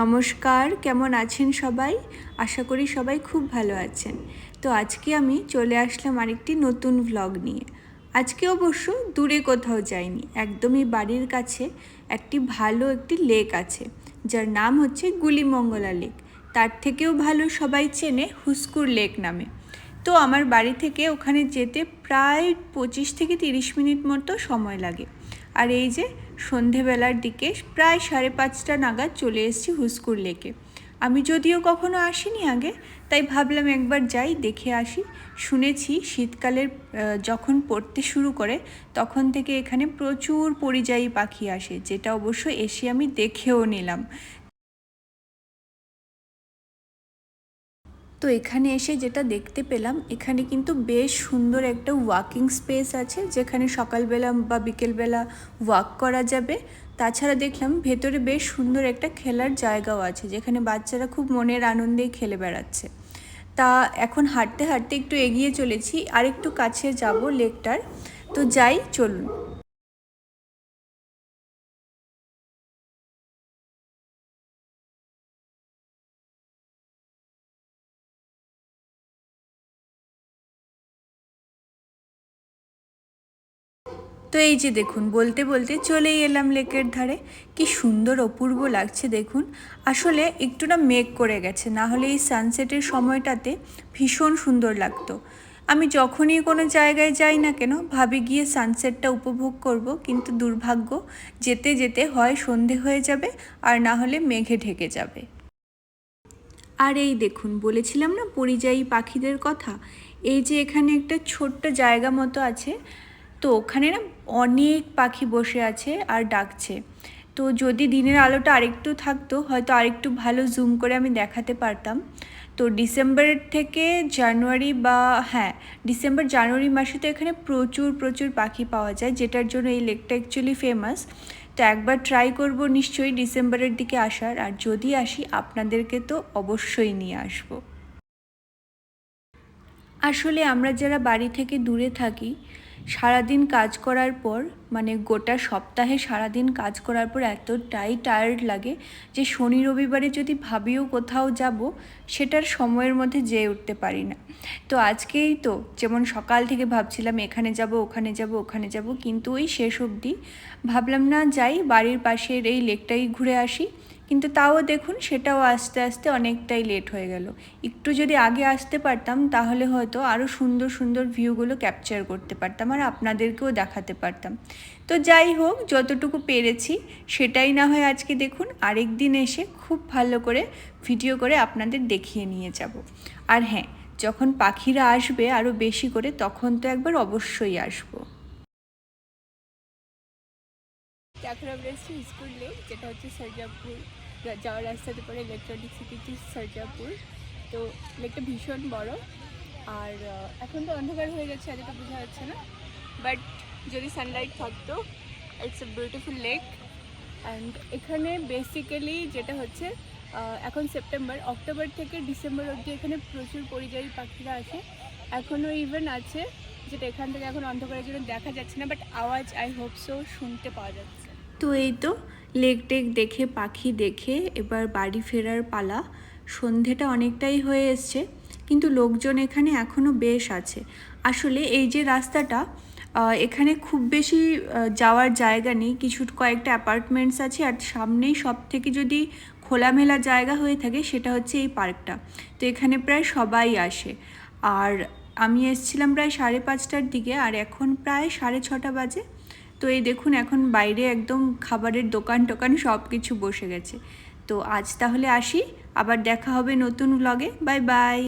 নমস্কার, কেমন আছেন সবাই? আশা করি সবাই খুব ভালো আছেন। তো আজকে আমি চলে আসলাম আরেকটি নতুন ভ্লগ নিয়ে। আজকে অবশ্য দূরে কোথাও যাইনি, একদমই বাড়ির কাছে, একটি ভালো একটি লেক আছে, যার নাম হচ্ছে গুলিমঙ্গলা লেক তার থেকেও ভালো সবাই চেনে হুস্কুর লেক নামে। তো আমার বাড়ি থেকে ওখানে যেতে প্রায় পঁচিশ থেকে তিরিশ মিনিট মতো সময় লাগে। আর এই যে সন্ধেবেলার দিকে প্রায় সাড়ে পাঁচটা নাগাদ চলে এসেছি হুস্কুর লেকে। আমি যদিও কখনো আসিনি আগে, তাই ভাবলাম একবার যাই, দেখে আসি। শুনেছি শীতকালের যখন পড়তে শুরু করে, তখন থেকে এখানে প্রচুর পরিযায়ী পাখি আসে, যেটা অবশ্য এসে আমি দেখেও নিলাম। তো এখানে এসে যেটা দেখতে পেলাম, এখানে কিন্তু বেশ সুন্দর একটা ওয়াকিং স্পেস আছে, যেখানে সকালবেলা বা বিকেলবেলা ওয়াক করা যাবে। তাছাড়া দেখলাম ভেতরে বেশ সুন্দর একটা খেলার জায়গাও আছে, যেখানে বাচ্চারা খুব মনের আনন্দেই খেলে বেড়াচ্ছে। তা এখন হাঁটতে হাঁটতে একটু এগিয়ে চলেছি আর একটু কাছে যাব লেকটার। তো যাই, চলুন। তো এই যে দেখুন, বলতে বলতে চলেই এলাম লেকের ধারে। কি সুন্দর, অপূর্ব লাগছে দেখুন। আসলে একটু না মেঘ করে গেছে, না হলে এই সানসেটের সময়টাতে ভীষণ সুন্দর লাগতো। আমি যখনই কোনো জায়গায় যাই না কেন, ভাবি গিয়ে সানসেটটা উপভোগ করব, কিন্তু দুর্ভাগ্য, যেতে যেতে হয় সন্ধে হয়ে যাবে, আর না হলে মেঘে ঢেকে যাবে। আর এই দেখুন, বলেছিলাম না পরিযায়ী পাখিদের কথা? এই যে এখানে একটা ছোট্ট জায়গা মতো আছে তো ওখানে না অনেক পাখি বসে আছে আর ডাকছে। তো যদি দিনের আলোটা আরেকটু থাকতো, হয়তো আরেকটু ভালো জুম করে আমি দেখাতে পারতাম। তো ডিসেম্বরের থেকে জানুয়ারি বা হ্যাঁ ডিসেম্বর, জানুয়ারি মাসে তো এখানে প্রচুর প্রচুর পাখি পাওয়া যায়, যেটার জন্য এই লেকটা অ্যাকচুয়ালি ফেমাস তো একবার ট্রাই করব নিশ্চয়ই ডিসেম্বরের দিকে আসার। আর যদি আসি, আপনাদেরকে তো অবশ্যই নিয়ে আসব। আসলে আমরা যারা বাড়ি থেকে দূরে থাকি সারাদিন কাজ করার পর মানে গোটা সপ্তাহে সারাদিন কাজ করার পর এতটাই টায়ার্ড লাগে যে শনি রবিবারে যদি ভাবিও কোথাও যাব, সেটার সময়ের মধ্যে যেয়ে উঠতে পারি না। তো আজকেই তো, যেমন সকাল থেকে ভাবছিলাম এখানে যাব, ওখানে যাব ওখানে যাব, কিন্তু ওই শেষ অবধি ভাবলাম না, যাই বাড়ির পাশের এই লেকটাই ঘুরে আসি। কিন্তু তাও দেখুন সেটাও আস্তে আস্তে অনেকটাই লেট হয়ে গেল। একটু যদি আগে আসতে পারতাম, তাহলে হয়তো আরও সুন্দর সুন্দর ভিউগুলো ক্যাপচার করতে পারতাম আর আপনাদেরকেও দেখাতে পারতাম। তো যাই হোক, যতটুকু পেরেছি, সেটাই না হয় আজকে দেখুন আরেক দিন এসে খুব ভালো করে ভিডিও করে আপনাদের দেখিয়ে নিয়ে যাব। আর হ্যাঁ যখন পাখিরা আসবে আরও বেশি করে, তখন তো একবার অবশ্যই আসব। এখন আমরা এসেছি স্কুল লেক, যেটা হচ্ছে সরজাপুর। যাওয়ার রাস্তাতে পরে ইলেকট্রনিক সিটি সরজাপুর। তো লেকটা ভীষণ বড়। আর এখন তো অন্ধকার হয়ে গেছে, এতটা বোঝা যাচ্ছে না। বাট যদি সানলাইট থাকতো it's a beautiful lake and এখানে বেসিক্যালি যেটা হচ্ছে এখন সেপ্টেম্বর অক্টোবর থেকে ডিসেম্বর অবধি এখানে প্রচুর পরিযায়ী পাখিরা আসে। এখনও ইভেন আছে, যেটা এখান থেকে এখন অন্ধকারের জন্য দেখা যাচ্ছে না বাট আওয়াজ আই হোপ সো শুনতে পাওয়া যাচ্ছে। তো এই তো, লেক টেক দেখে, পাখি দেখে, এবার বাড়ি ফেরার পালা। সন্ধেটা অনেকটাই হয়ে এসছে, কিন্তু লোকজন এখানে এখনও বেশ আছে। আসলে এই যে রাস্তাটা এখানে খুব বেশি যাওয়ার জায়গা নেই। কিছু কয়েকটা অ্যাপার্টমেন্টস আছে, আর সামনেই সব থেকে যদি খোলামেলা জায়গা হয়ে থাকে, সেটা হচ্ছে এই পার্কটা। তো এখানে প্রায় সবাই আসে। আর আমি এসছিলাম প্রায় সাড়ে পাঁচটার দিকে, আর এখন প্রায় সাড়ে ছটা বাজে। তো এই দেখুন, এখন বাইরে একদম খাবারের দোকান টোকান সব কিছু বসে গেছে। তো আজ তাহলে আসি, আবার দেখা হবে নতুন ব্লগে বাই বাই।